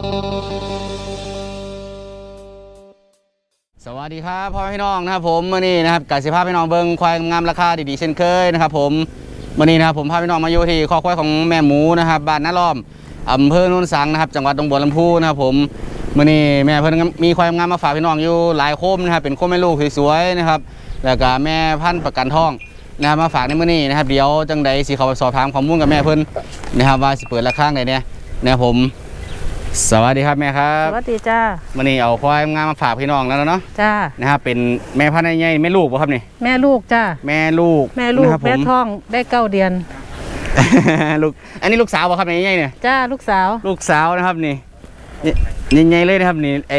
สวัสดีครับพ่อพี่น้องนะครับผมมื่อนี้นะครับกสิภาพพี่น้องเบิ้งควายงามราคาดีๆเช่นเคยนะครับผมมื่อนี้นะครับผมพาพี่น้องมาอยู่ที่ข้อควายของแม่หมูนะครับบ้านนาล้อมอำเภอโนนสังนะครับจังหวัดดงบัวลำพูนะครับผมมื่อนี้แม่เพิ่นมีควายงามมาฝากพี่น้องอยู่หลายโคมนะครับเป็นโคมแม่ลูกสวยๆนะครับแล้วก็แม่พันธุ์ประกันทองนะครับมาฝากในมื่อนี้นะครับเดี๋ยวจังใดสิเขาไปสอบถามข้อมูลกับแม่เพิ่นนะครับว่าสิเปิดราคาไหนเนี่ยนะครับผม สวัสดีครับแม่ครัสบวัสดีจ้ามื่อนี้เอาควายงามมาฝากพี่น้องแล้วเนาะจ้านะครับเป็นแม่พันธุ์ใหญ่ๆแม่ลูกป่ะครับนี่แม่ลูกจ้าแม่ลูกแม่ลูกนะครับผแม่มท้องได้เก้าเดือนลูกอันนี้ลูกสาวป่ะครับใหญ่ๆเนี่ยจ้าลูกสาวลูกสาวนะครับนี่ใหญ่ๆเลยนะครับนี่ไอ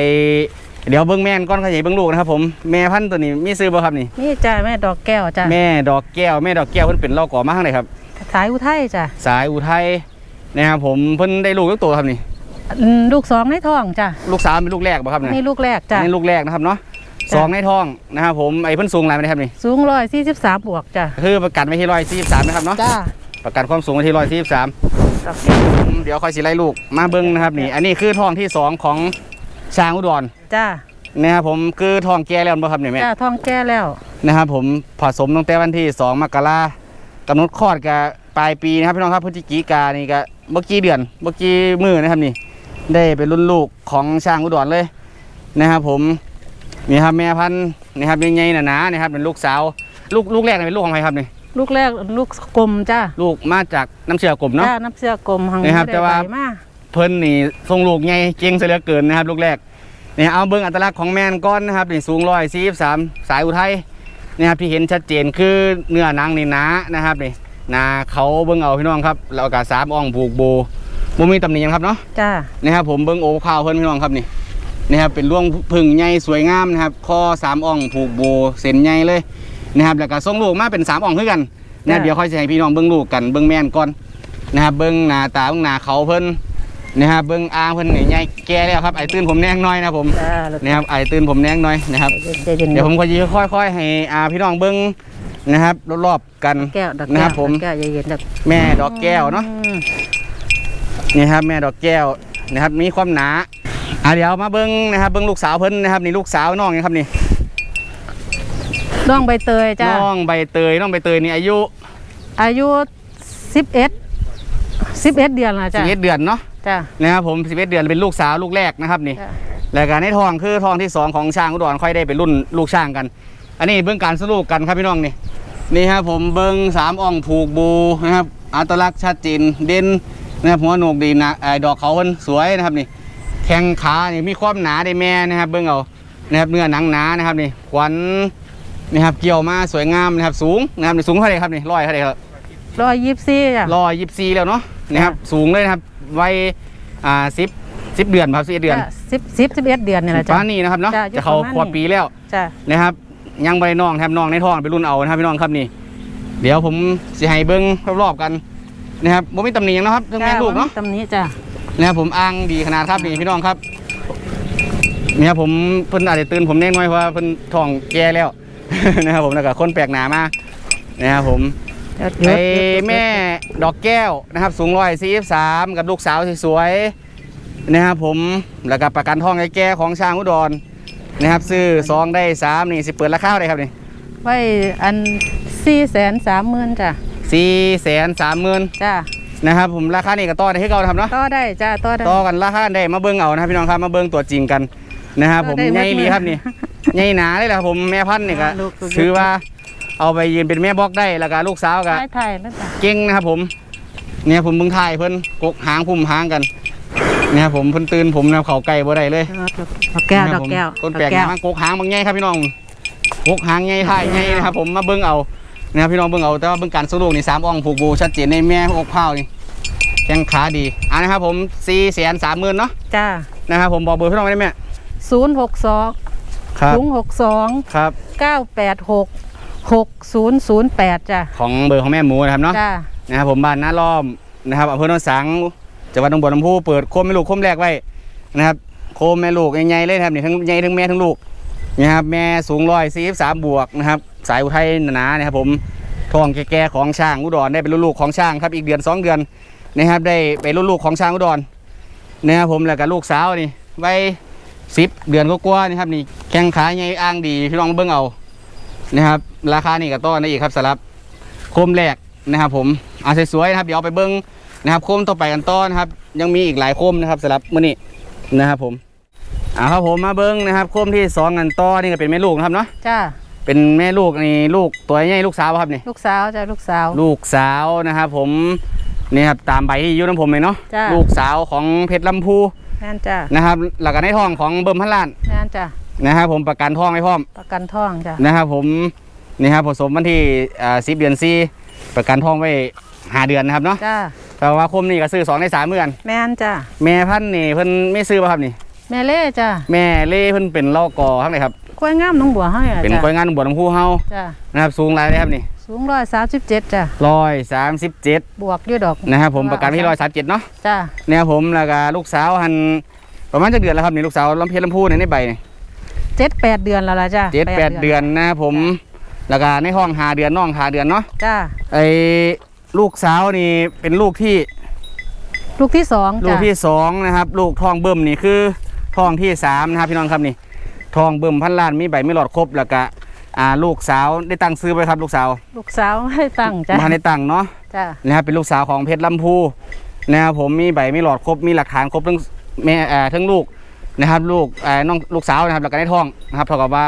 เดี๋ยวเบิ้งแม่นก้อนขยายเบิ้งลูกนะครับผมแม่พันธุ์ตัวนี้มีซื้อป่ะครับนี่นี่จ้าแม่ดอกแก้วจ้าแม่ดอกแก้วแม่ดอกแก้วเพิ่นเป็นเล่าก่อมาข้างไหนครับ สายอุทัยจ้าสายอุทัยนะครับผมเพิ่นได้ลูกทุกตัวครับนี่ อืมลูกสองในท้องจ้าลูกสาวเป็นลูกแรกป่ะครับเนี่ยนี่ลูกแรกจ้าอันนี่ลูกแรกนะครับเนาะจ้ะสองในท้องนะครับผมไอ้เพิ่นสูงอะไรไหมครับนี่สูงร้อยสี่สิบสามบวกจ้าคือประกันไว้ที่ร้อยสี่สิบสามนะครับเนาะจ้าประกันความสูงไว้ที่ร้อยสี่สิบสามดอกแก้วเดี๋ยวค่อยสิไล่ลูกมาเบิ้งนะครับนี่ อันนี้คือทองที่สองของช้างอุดรจ้านะครับผมคือทองแก่แล้วบ่ครับเนี่ยแม่จ้าท้องแก้แล้วนะครับผมผสมตั้งแต่วันที่ 2 มกรากำหนดคลอดกับปลายปีนะครับพี่น้องครับพฤศจิกานี่ก็เมื่อกี้เดือนเมื่อกี้มือนะครับนี่ ได้เป็นรุ่นลูกของช้างอุดรเลยนะครับผมนี่ครับแม่พันธุ์นี่ครับใหญ่ๆหนาๆนะครับเป็นลูกสาว ลูกลูกแรกนี่เป็นลูกของใครครับนี่ลูกแรกลูกกลมจ้าลูกมาจากน้ำเชื่อกลมเนาะจ้าน้ำเสื้อกลมหังนะครับได้แต่ว่าใบมาเพิ่นนี่ทรงลูกใหญ่เก่งเสียเหลือเกินนะครับ ลูกแรกนี่เอาเบิ้งอัตลักษณ์ของแมนก้อนนะครับนี่สูงร้อยสี่สามสายอุทัยนะครับที่เห็นชัดเจนคือเนื้อหนังนี่หนานะครับนี่หนาเขาเบิ้งเอาพี่น้องครับแล้วก็สามอ่องผูกโบ บ่มีตำหนิหยังครับเนาะจ้านะครับผมเบิ้งโอข้าวเพิ่นพี่น้องครับนี่นะครับเป็นร่วงพึ่งใหญ่สวยงามนะครับคอสามอ่องผูกโบเส้นใหญ่เลยนะครับแล้วก็ทรงลูกมาเป็นสามอ่องคือกันนะครับเดี๋ยวค่อยจะให้พี่น้องเบิ้งลูกกันเบิ้งแม่นก่อนนะครับเบิ้งหน้าตาเบิ้งหน้าเขาเพิ่นนะครับเบิ้งอ่างเพิ่นนี่ใหญ่แก่แล้วครับไอ้ตื่นผมแนงน้อยนะครับผมจ้านะครับไอ้ตื่นผมแนงน้อยนะครับ ใจเย็นๆเดี๋ยวผมก็จะค่อย ๆ ให้อาพี่น้องเบิ้งนะครับรอบๆกันแก้วดอกนะแก้ควรับผมดอกแก้วใจเย็นๆดอกแม่ดอกแก้วเนาะอืม นี่ครับแม่ดอกแก้วนะครับมีความหนาอะเดี๋ยวมาเบิ้งนะครับเบิ้งลูกสาวเพิ่นนะครับนี่ลูกสาวน้องนะครับนี่น้องใบเตยจ้าน้องใบเตยน้องใบเตยนี่อายุ อายุสิบเอ็ดสิบเอ็ดเดือนละจ้า11เดือนเนาะจ้านะครับผม11เดือนเป็นลูกสาวลูกแรกนะครับนี่จ้าแล้วก็ในทองคือทองที่สองของช้างอุดรค่อยได้เป็นรุ่นลูกช้างกัน อันนี้เบื้องการสรุปกันครับพี่น้องนี่นี่ครับผมเบิ้งสามอ่องผูกบูนะครับอัตลักษณ์ชัดเจนเด่น นะครับหัวโหนกดีนะไอ้ดอกเขาเพิ่นสวยนะครับนี่แข้งขานี่มีความหนาได้แม่นะครับ เบิ้งเอานะครับเนื้อหนังหนานะครับนี่ขวัญนะครับเกี่ยวมาสวยงามนะครับ สูงนะครับนี่สูงเท่าไหร่ครับนี่ร้อยเท่าไหร่ครับร้อยยี่สิบสี่จ้ะร้อยยี่สิบสี่แล้วเนาะนะครับสูงเลยนะครับวัยอ่าสิบสิบเดือนครับสิบเดือนสิบสิบสิบเอ็ดเดือนนี่แหละจ้ะป้านนี่นะครับเนาะจ้ะอยู่จะเขาประมาณขวบนี้ปีแล้วจ้ะนะครับยังใบน้องแทบน้องในท้องไปรุ่นเอานะครับพี่น้องครับนี่ เดี๋ยวผมสิให้เบิ้งรอบๆกัน นะครับบ่มีตำหนิหยังนะครับทั้งแม่ลูกเนาะ ตำนี้จ้ะนะครับผมอ้างดีขนาดครับนี่พี่น้องครับนี่ครับผมเพิ่นอาจจะตื่นผมแน่น้อยเพราะว่าเพิ่นท้องแก่แล้ว นะครับผมแล้วก็คนแปลกหน้ามานะครับผมเดี๋ยวไอเดี๋ยวเดี๋ยวแม่ดอกแก้วนะครับ สูงร้อยสี่สามกับลูกสาวสวยๆนะครับผมแล้วก็ประกันท้องไอ้แก่ของช้างอุดรนะครับซื้อซองได้สามนี่สิเปิดราคาเท่าไหร่ครับนี่ไว้อันสี่แสนสามหมื่นจ้ะ สี่แสนสามหมื่นจ้ะนะครับผมราคานี่ก็ต่อได้ให้เก่านะครับเนาะต่อได้จ้ะต่อได้ต่อกันราคาได้มาเบิ้งเอานะครับพี่น้องครับมาเบิ้งตัวจริงกันนะครับผมได้ใหญ่เบิดลีครับนี่ใหญ่หนาเลยแหละครับผมแม่พันธุ์นี่ก็ลูกลูกถือว่าเอาไปยืนเป็นแม่บล็อกได้แล้วก็ลูกสาวก็ถ่ายถ่ายแล้วจ้ะเก่งนะครับผมเนี่ยผมเบิ่งถ่ายเพิ่นกกหางพุ่มหางกันเนี่ยผมเพิ่นตื่นผมนะเขาไก่บ่ได้เลยดอกแก้วนะดคอรับกผมแก้วคนแปลกดอกแก้วมากกหางบางใหญ่ครับพี่น้องกกหางใหญ่ถ่ายใหญ่นะครับผมมาเบิ่งเอา นะครับพี่น้องเบิ่งเอาแต่ว่าเบิ่งการสู้ลูกนี่สามอ่องผูกบูชัดเจนในแม่อกเผานี่แข้งขาดีอ่านะครับผมสี่แสนสามหมื่นเนาะจ้ะนะครับผมบอกเบอร์พี่น้องไว้ได้ไหมศูนย์หกสองครับศูนย์หกสองครับ เก้าแปดหกหกศูนย์ศูนย์แปดจ้ะของเบอร์ของแม่หมูนะครับเนาะจ้ะนะครับผมบ้านนาล้อมนะครับอำเภอโนนสังจังหวัดหนองบัวลำพูเปิดโคมแม่ลูกโคมแรกไว้นะครับโคมแม่ลูกใหญ่ๆเลยนะครับนี่ทั้งใหญ่ทั้งแม่ทั้งลูกนะครับแม่สูงร้อยสี่สามบวกนะครับ สายอุทัยหนาๆนะครับผมทองแก่ๆของช้างอุดรได้เป็นลูกๆของช้างครับอีกเดือนสองเดือนนะครับได้เป็นลูกๆของช้างอุดรนะครับผมแล้วก็ลูกสาวนี่ไว้สิบเดือนก็กว่านี่ครับนี่แข้งขาใหญ่อ้างดีพี่น้องเบิ่งเอานะครับราคานี่ก็ต้อนได้อีกครับสำหรับโคมแรกนะครับผมเอาสวยๆนะครับเดี๋ยวเอาไปเบิ่งนะครับโคมต่อไปกันต้อนนะครับ ยังมีอีกหลายโคมนะครับสำหรับมื้อนี้นะครับผมเอาครับผมมาเบิ่งนะครับโคมที่สองกันต้อนี่ก็เป็นแม่ลูกนะครับเนาะจ้า เป็นแม่ลูกนี่ลูกตัวใหญ่ลูกสาวป่ะครับนี่ลูกสาวจ้าลูกสาว ลูกสาวนะครับผมนี่ครับตามใบที่อยุ่น้ำผมเลยเนาะจ้ะ ลูกสาวของเพชรลำพูแม่นจ้านะครับหลักในท้องของเบิ่มพันล้านแม่นจ้านะครับผมประกันท้องให้พร้อมประกันท้องจ้านะครับผมนี่ครับผสมวันที่สิบเดือนซีประกันท้องไว้หาเดือนนะครับเนาะจ้าแต่ว่าคมนี่ก็ซื้อสองในสามเดือนแม่นจ้าแม่พันธุ์นี่เพิ่นไม่ซื้อป่ะครับนี่ แม่เล่จ้าแม่เล่เพิ่นเป็นลอกอทั้งไหนครับ กล้วยงามหน้องบัวเฮาเนี่ยเป็นจ้าก้อยงานบวชหลวงพูเฮาจ้านะครับสูงรายได้ครับนี่สูงร้อยสามสิบเจ็ดจ้าร้อยสามสิบเจ็ดบวกด้วยดอกนะครับผมประกันที่ร้อยสามเจ็ดเนาะจ้าเนี่ยผมแล้วก็ลูกสาวหันประมาณจะเดือนแล้วครับนี่ลูกสาวลำเพียรลำพูในในใบนี่เจ็ดแปดเดือนแล้วล่ะจ้าเจ็ดแปดเดือนนะครับผมแล้วก็ในห้องหาเดือนน้องหาเดือนเนาะจ้าไอ้ลูกสาวนี่เป็นลูกที่ลูกที่สองลูกจ้าที่สองนะครับลูกทองเบิ่มนี่คือทองที่สามนะครับพี่น้องครับนี่ ทองเบิ่มพันล้านมีใบไม่หลอดครบแล้วก็อ่าลูกสาวได้ตั้งซื้อไปครับลูกสาวลูกสาวให้ตั้งจ้ามาในตั้งเนาะจ้านะครับเป็นลูกสาวของเพชรลำพูนะครับผมมีใบไม่หลอดครบมีหลักฐานครบทั้งแม่เอ่อทั้งลูกนะครับลูกเอ่อน้องลูกสาวนะครับแล้วก็ในท้องนะครับเท่ากับว่า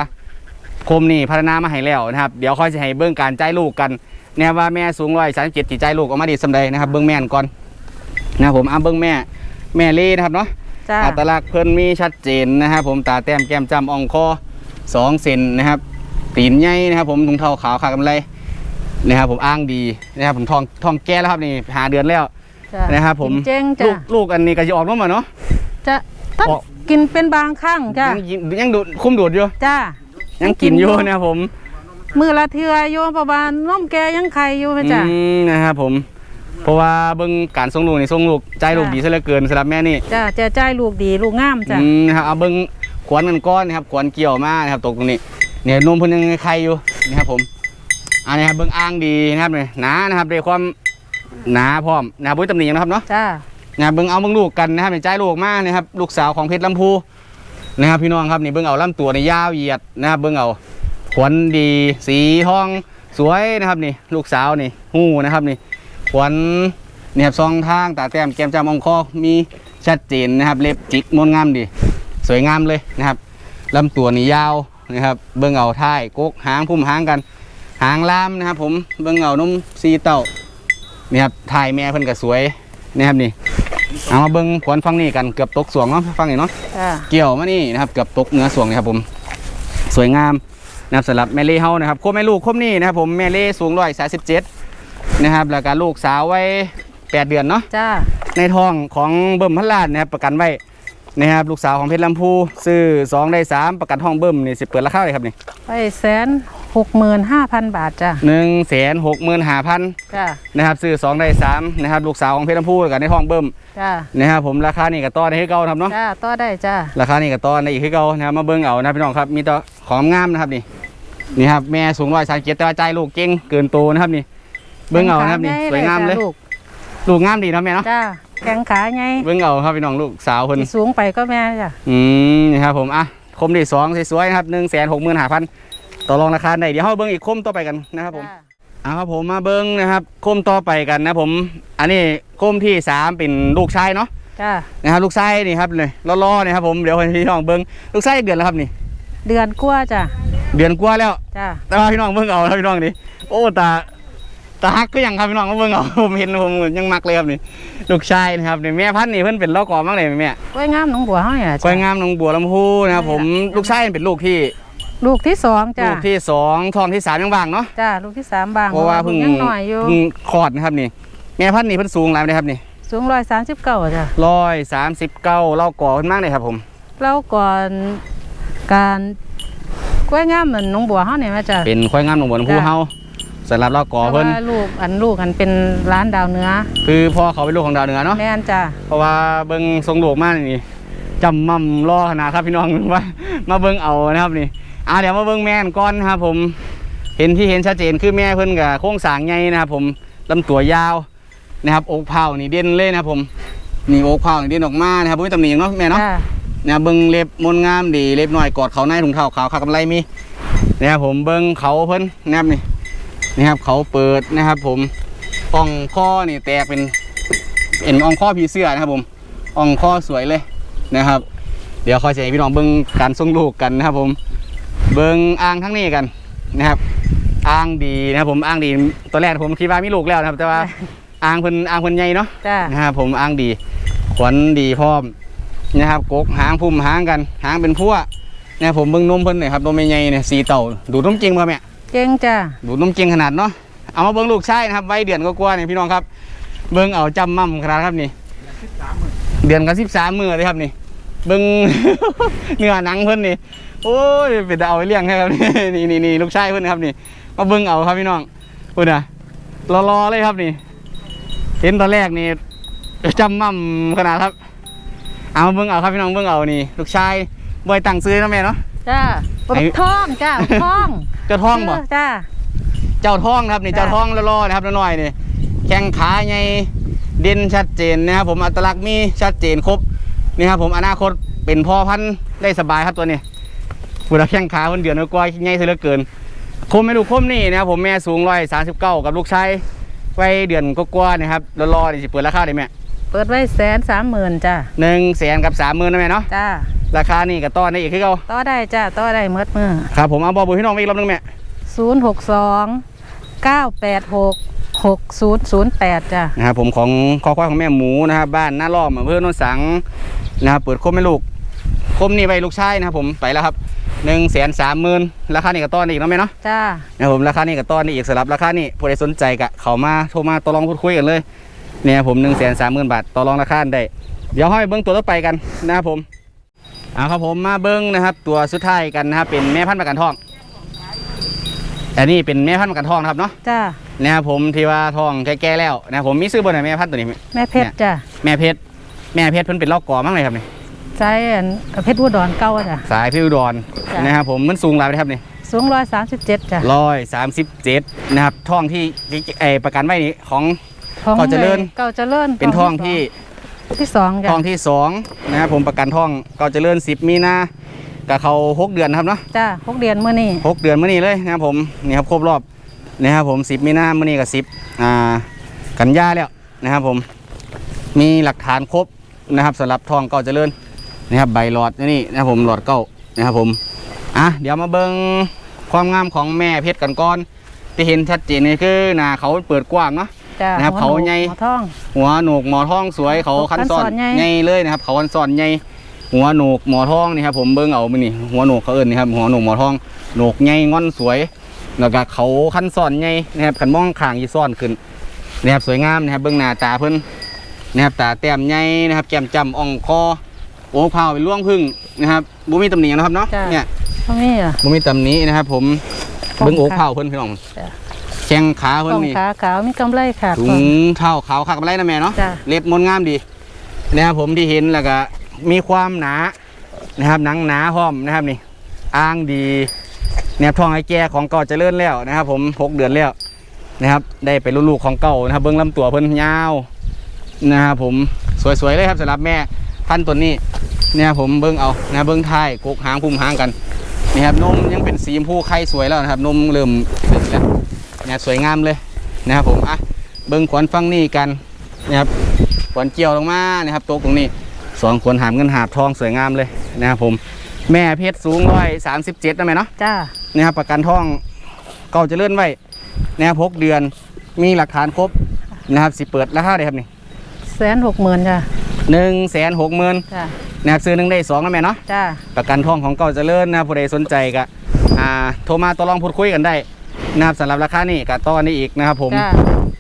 โคมนี่พัฒนามาให้แล้วนะครับเดี๋ยวค่อยจะให้เบื้องการใจายลูกกันนะครับว่าแม่สูงร้อยสามสิบเจ็ดจีใจายลูกออกมาดีสำใดนะครับเบื้องแม่นก่อนนะครับผมอะเบื้องแม่แม่เล่นะครับเนาะ จ้า อัตลักษณ์เพิ่นมีชัดเจนนะครับผมตาแต้มแก้มจำอ่องคอสองเซนนะครับ ตีนใหญ่นะครับ ผมถุงเท้าขาวขากำไรนะครับผมอ้างดีนะครับผมทองทองแก่แล้วครับนี่หาเดือนแล้วจ้านะครับผมกินเจ้งลูจ้ากลูกอันนี้ก็จะออกน้มาเนาะ จะถ้าออก กินเป็นบางครั้งจ้ายังกินยังดูดคุ้มดูดอยู่จ้า ยังกินอยู่นะครับผมมือละเทือโยประมาณน้มแกยังไข่อยู่ไหมจ้าอืมนะครับผม เพราะว่าเบิ่งการส่งลูกนี่ส่งลูกใจลูกจ้ะดีซะเหลือเกินสำหรับแม่นี่จ้าจะใจายลูกดีลูกงามจ้าอืมนะครับเอาเบิ่งขวนกันก้อนนะครับขวนเกี่ยวมานะครับตกตรงนี้เนี่ยนมเพิ่นยังไข่อยู่นะครับผมอันนี้ครับเบิ่งอ่างดีนะครับเนี่ยหนานะครับด้วยความหนาพร้อมนะครับบุ้ยตำหนินะครับเนาะจ้านะครับเบิ่งเอาเบิ่งลูกกันนะครับในใจลูกมากนะครับลูกสาวของเพชรลำพูนะครับพี่น้องครับนี่เบิ่งเอาลำตัวในยาวเหยียดนะครับเบิ่งเอาขวนดีสีทองสวยนะครับนี่ลูกสาวนี่หูนะครับนี่ ขวนนี่ครับซองทางตาแต้มแก้มจำองคอมีชัดเจนนะครับ เล็บจิกมนงามดี สวยงามเลยนะครับลำตัวนี่ยาวนะครับ เบิ่งเอาท้ายกกหางพุ่มหางกัน หางลามนะครับ ผมเบิ่งเอานมซีเต้านี่ครับถ่ายแม่เพิ่นก็สวยนะครับนี่เอามาเบิ้งขวนฟังนี่กันเกือบตกสวงเนาะฟังนี่เนาะจ้าเกี่ยวมานี่นะครับเกือบตกเนื้อสวงนี่ครับผมสวยงามนะครับสำหรับแม่เล่เฮานะครับโคมแม่ลูกโคมนี่นะครับผมแม่เล่สูงร้อยสาสิบเจ็ด นะครับแล้วก็ลูกสาวไว้แปดเดือนเนาะจ้าในท้องของเบิ่มพันล้านนะครับประกันไว้นะครับลูกสาวของเพชรลำพูซื้อสองได้สามประกันห้องเบิ่มนี่สิเปิดราคาเลยครับนี่ไปแสนหกหมื่นห้าพันบาทจ้าหนึ่งแสนหกหมื่นห้าพันจ้านะครับซื้อสองได้สามนะครับลูกสาวของเพชรลำพูกับในท้องเบิ่มจ้านะครับผมราคานี่ก็ต่อได้ให้เก่านะครับเนาะจ้าต่อได้จ้าราคานี่ก็ตอนในอีกคือเก่านะครับมาเบิ่งเอานะพี่น้องครับมีแตัวของงามนะครับนี่นี่ครับแม่สูงร้อยสามเจ็ดแต่ว่าใจลูกเก่งเกินโตนะครับนี่ เบิ่งเอานะครับนี่สวยงามเลยลูกลูกงามดีเนาะแม่เนาะจ้าแข้งขาไงเบิ่งเอาครับพี่น้องลูกสาวเพิ่นที่สูงไปก็แม่จ้าอืมนี่ครับผมอะคมที่สองสวยๆนะครับหนึ่งแสนหกหมื่นห้าพันต่อรองราคาได้เดี๋ยวเราเบิ่งอีกคมต่อไปกันนะครับผมจ้าเอาครับผมมาเบิ่งนะครับคมต่อไปกันนะผม อันนี้คมที่สามเป็นลูกชายเนาะจ้านะครับลูกชายนี่ครับเลยล้อๆนี่ครับผมเดี๋ยวให้พี่น้องเบิ่งลูกชายอีกเดือนแล้วครับนี่ เดือนกว่าจ้าเดือนกว่าแล้ว จ้าแต่ว่าพี่น้องเบิ่งเอาครับพี่น้องนี่โอ้ตา ตาฮักก็ยังครับพี่น้องมาเบิ่งเอาผมเห็นผมยังมักเลยครับนี่ลูกชายนะครับนี่แม่พันธุ์นี่เพิ่นเป็นเล้อกอมั้งเลยแม่กล้วยงามหนองบัวเฮาเนี่ยกล้วยจ้างามหนองบัวลำพูนะครับผมนี่แหละลูกชายเป็นลูกที่ ลูกที่สองจ้าลูกที่สองทองที่สามยังบางเนาะจ้าลูกที่สามบางเพราะว่าเพิ่งยังหน่อยอยู่เพิ่งคลอดนะครับนี่ แม่พันธุ์นี่เพิ่นสูงหลายไหมครับนี่สูงร้อยสามสิบเก้าจ้าร้อยสามสิบเก้าเล่าก่อเพิ่นมากเลยครับผมแล้วก่อนการกล้วยงามเหมือนหนองบัวเฮาเนี่ยแม่จ้าเป็นควายงามหนองบัวลำพูจ้ะเฮา สำหรับเล่าก่อเพิ่นแต่ว่าลูกอันลูกอันเป็นร้านดาวเหนื้อคือพ่อเขาเป็นลูกของดาวเหนือเนาะแม่นจ้าเพราะว่าเบิ่งทรงโลกมากนี่จำมั่มรอขนาดครับพี่น้องว่ามาเบิ่งเอานะครับนี่อ่าเดี๋ยวมาเบิ่งแม่นก่อนนะครับผมเห็นที่เห็นชัดเจนคือแม่เพิ่นกับโครงสร้างใหญ่นะครับผมลำตัวยาวนะครับอกเผานี่เด่นเลยนะครับผมนี่โอ๊กเผานี่เด่นออกมานะครับบ่มีตำหนิหยังเนาะแม่เนาะ จ้าเนี่ยเบิ่งเล็บมนงามดีเล็บน้อยกอดเขาในถุงเท้าขาวขากำไรมีนะครับผมเบิ่งเขาเพิ่นนะครับนี่ นะครับเขาเปิดนะครับ ผมอ่องข้อนี่แตกเป็นเอ็นอ่องข้อผีเสื้อนะครับ ผมอ่องข้อสวยเลยนะครับ เดี๋ยวคอยจะให้พี่น้องเบิ่งการส่งลูกกันนะครับ ผม เบิ่งอ่างทั้งนี้กันนะครับอ่างดีนะครับผมอ่างดีตัวแรกผมคิดว่ามีลูกแล้วนะครับ แต่ว่าอ่างเพิ่นอ่างเพิ่นใหญ่เนาะจ้านะครับผมอ้างดี ขวัญดีพร้อมนะครับกกหางพุ่มหางกัน หางเป็นพั่วนะครับผมเบิ่งนมเพิ่นหน่อยครับนมใหญ่ๆเนี่ยสีเต่าดูดนมจริงป่ะแม่ เก่งจ้าดูดนมจริงขนาดเนาะเอามาเบิ่งลูกชายนะครับไว้เดือนก็กลัวาๆเนี่ยพี่น้องครับ เบิ่งเอาจำมั่มขนาดครับนี่เดือนกับสิบสามมือเลยครับนี่ เบิ่งเนื้อหนังเพิ่นนี่โอ้ยเป็นตาเอาไปเลี้ยงให้ครับนี่นี่นี่ลูกชายเพิ่นครับนี่มาเบิ่งเอาครับพี่น้องเพิ่นน่ะรอๆเลยครับนี่ เห็นตอนแรกนี่จำมั่มขนาดครับ เอาเบิ่งเอาครับพี่น้องเบิ่งเอานี่ ลูกชายบอยตั้งซื้อนะแม่เนาะจ้าปลาทองจ้าทองเจ้าท้องบ่จ้าเจ้าท้องครับนี่จ้ะเจ้าท้องละล่อๆนะครับน้อยๆนี่แข้งขาใหญ่เด่นชัดเจนนะครับผมอัตลักษณ์มีชัดเจนครบนี่ครับผมอนาคตเป็นพ่อพันธุ์ได้สบายครับตัวนี้พูดแข้งขาคนเดือนกว่าใหญ่เสียเหลือเกิน คมไม่ลูกคมนี่นะครับผมแม่สูงร้อยสามสิบเก้ากับลูกชายไว้เดือนก็กว่าๆนะครับละล่อๆนี่สิเปิดราคาได้ไหมเปิดไว้แสนสามหมื่นจ้าหนึ่งแสนกับสามหมื่นนะแม่เนาะจ้า ราคานี่กับต้อนได้อีกคือเขาต่อได้จ้าต่อได้เมดมือครับผมเอาบอลบุพี่น้องไปอีกรอบนึงแม่ศูนย์หกสองเก้าแปดหกหกศูนย์ศูนย์แปดจ้านะครับผมของคอควายของแม่หมูนะครับบ้านหน้าล้อมอำเภอโนนสังนะครับเปิดคมไม่ลูกคมนี่ไปลูกชายนะครับผมไปแล้วครับหนึ่งแสนสามหมื่นราคานี่กับต้อนได้อีกเนาะแม่เนาะจ้านะครับผมราคานี่กับต้อนได้อีกสำหรับราคานี่ผู้ใดสนใจกะเขามาโทรมาต่อรองพูดคุยกันเลยเนี่ยผมหนึ่งแสนสามหมื่นบาทต่อรองราคาได้เดี๋ยวให้เบิ้งตัวต่อไปกันนะครับผมเอาครับผมมาเบิ้งนะครับ ตัวสุดท้ายกันนะครับเป็นแม่พันธุ์ประกันทอง อันนี้เป็นแม่พันธุ์ประกันทองนะครับเนาะจ้านะครับผมที่ว่าทองแก่ๆแล้วนะครับผมมีซื้อบนไหนแม่พันธุ์ตัวนี้แม่เพชรจ้าแม่เพชรแม่เพชรเพิ่นเป็นลอกก่อมั้งเลยครับนี่ใช้อันเพชรอุดรเก้าจ้าสายพี่อุดรจ้ะนะครับผมมันสูงหลายไปครับนี่สูงร้อยสามสิบเจ็ดจ้าร้อยสามสิบเจ็ดนะครับท่องที่ไอประกันไว้นี่ของของเก้าเจริญเก้าเจริญเป็นท่องที่ ที่สองจ้าท่องที่สองนะครับผมประกันท่องเก็เจริญสิบมีนากับเขาหกเดือนนะครับเนาะจ้าหกเดือนเมื่อนี้หกเดือนเมื่อนี้เลยนะครับผมนี่ครับครบรอบนะครับผมสิบมีนาเมื่อนี้กับสิบอ่ากันยาแล้วนะครับผมมีหลักฐานครบนะครับสำหรับทองเก่าเจริญนะครับใบหลอดนี่นะครับผมหลอดเก้านะครับผมอะเดี๋ยวมาเบิ่งความงามของแม่เพชรกันก่อนที่เห็นชัดเจนนี่คือหน้าเขาเปิดกว้างเนาะ จ้านะครับหัวเขาโนกใหญ่ หัวท้อง หัวโหนกหมอทองสวยเขาเขาคันคันซ้อนซ้อนใหญ่ ใหญ่เลยนะครับ เขาคันซ้อนใหญ่หัวโหนกหมอทองนี่ครับผมเบิ่งเอามือนี่หัวโหนกเขาเอิ้นนี่ครับหัวโหนกหมอทองโหนกใหญ่งอนสวย แล้วก็เขาคันซ้อนใหญ่นะครับขันมองข้างยี่ซ้อนขึ้นนะครับสวยงามนะครับเบิ่งหน้าตาเพิ่นนะครับตาแต้มใหญ่นะครับแก้มจ้ำอ่องคอโอ้เผาเป็นล่วงพึ่งนะครับบุมีตำหนินะครับเนาะจ้ะ เนี่ยตรงนี้อะบุมีตำหนินะครับผมของเบิ่งโอ้ค่ะเผาเพิ่นพี่น้องจ้ะ แข้งขาเพิ่นท้องนี่ขาขาวมีกำไรขาดถุงเท้าขาวคักอะไรนะแม่เนาะจ้ะเล็บมนงามดีนะครับผมที่เห็นแล้วก็มีความหนานะครับหนังหนาพร้อมนะครับนี่อ้างดีเนี่ยทองไอ้แก่ของเก่าเจริญแล้วนะครับ ผมหกเดือนแล้วนะครับ ได้ไปลูกๆของเก่านะครับเบิ้งลำตัวเพิ่นยาวนะครับผมสวยๆเลยครับสำหรับแม่พันธุ์ตัวนี้เนี่ยผมเบิ้งเอานะครับเบิ้งท้ายกกหางพุ่มหางกันนี่ครับนมยังเป็นสีชมพูไข่สวยแล้วนะครับนมเริ่มขึ้นแล้ว เนี่ยสวยงามเลยนะครับผมอะเบิ้งขวัญฟังนี่กันนะครับขวนเกี่ยวลงมานะครับโต๊ะตรงนี้สองขวนหามเงินหาบทองสวยงามเลยนะครับผมแม่เพชรสูงร้อยสามสิบเจ็ดนะแม่เนาะจ้านะครับประกันทองเก่าจะเลื่อนไว้นะครับหกเดือนมีหลักฐานครบนะครับสิเปิดราคาได้ครับนี่แสนหกหมื่นจ้าหนึ่งแสนหกหมื่นจ้านะครับซื้อหนึ่งได้สองนะแม่เนาะจ้าประกันทองของเก่าเจะเลื่อนนะครับผู้ใดสนใจก็อ่าโทรมาต่อรองพูดคุยกันได้ นะครับสำหรับราคานี่กับต้อนนี้อีกนะครับผม จ้า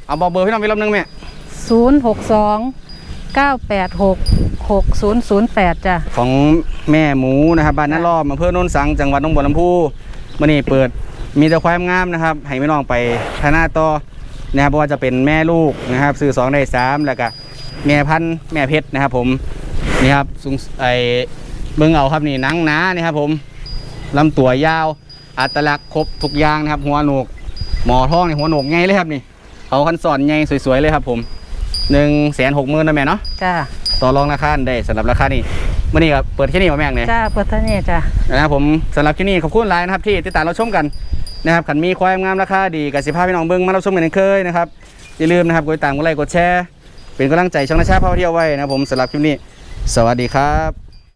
เอาบอกเบอร์พี่น้องไปรอบนึงแม่ ศูนย์หกสองเก้าแปดหกหกศูนย์ศูนย์แปดจ้าของแม่หมูนะครับบ้านนาล้อมอำเภอโนนสังจังหวัดหนองบัวลำพูมื่อนี้เปิดมีแต่ความงามนะครับให้พี่น้องไปทาหน้าต่อนะครับเพราะว่าจะเป็นแม่ลูกนะครับซื้อสองได้สามแล้วก็แม่พันธุ์แม่เพชรนะครับ ผมนี่ครับสูงไอเบิ้งเอาครับนี่หนังหนานี่ครับผมลำตัวยาว อัตลักษณ์ครบทุกอย่างนะครับ หัวโหนก หมอทองนี่หัวโหนกใหญ่เลยครับนี่เขาคันสอนใหญ่สวยๆเลยครับ ผมหนึ่งแสนหกหมื่นนะแม่เนาะจ้าต่อรองราคาได้สำหรับราคานี้มื่อนี้ครับเปิดแค่นี้มาแม่งเนี่ยจ้าเปิดเท่านี้จ้านะครับผมสำหรับที่นี่ขอบคุณหลายนะครับที่ติดตามเราชมกันนะครับขันมีควายงามราคาดีกับสิภาพพี่น้องเบิ้งมาเราชมกันเช่นเคยนะครับอย่าลืมนะครับกดติดตามกดไลค์กดแชร์เป็นกำลังใจช่องนาชาพาเที่ยวไว้นะครับผมสำหรับคลิปนี้ สวัสดีครับ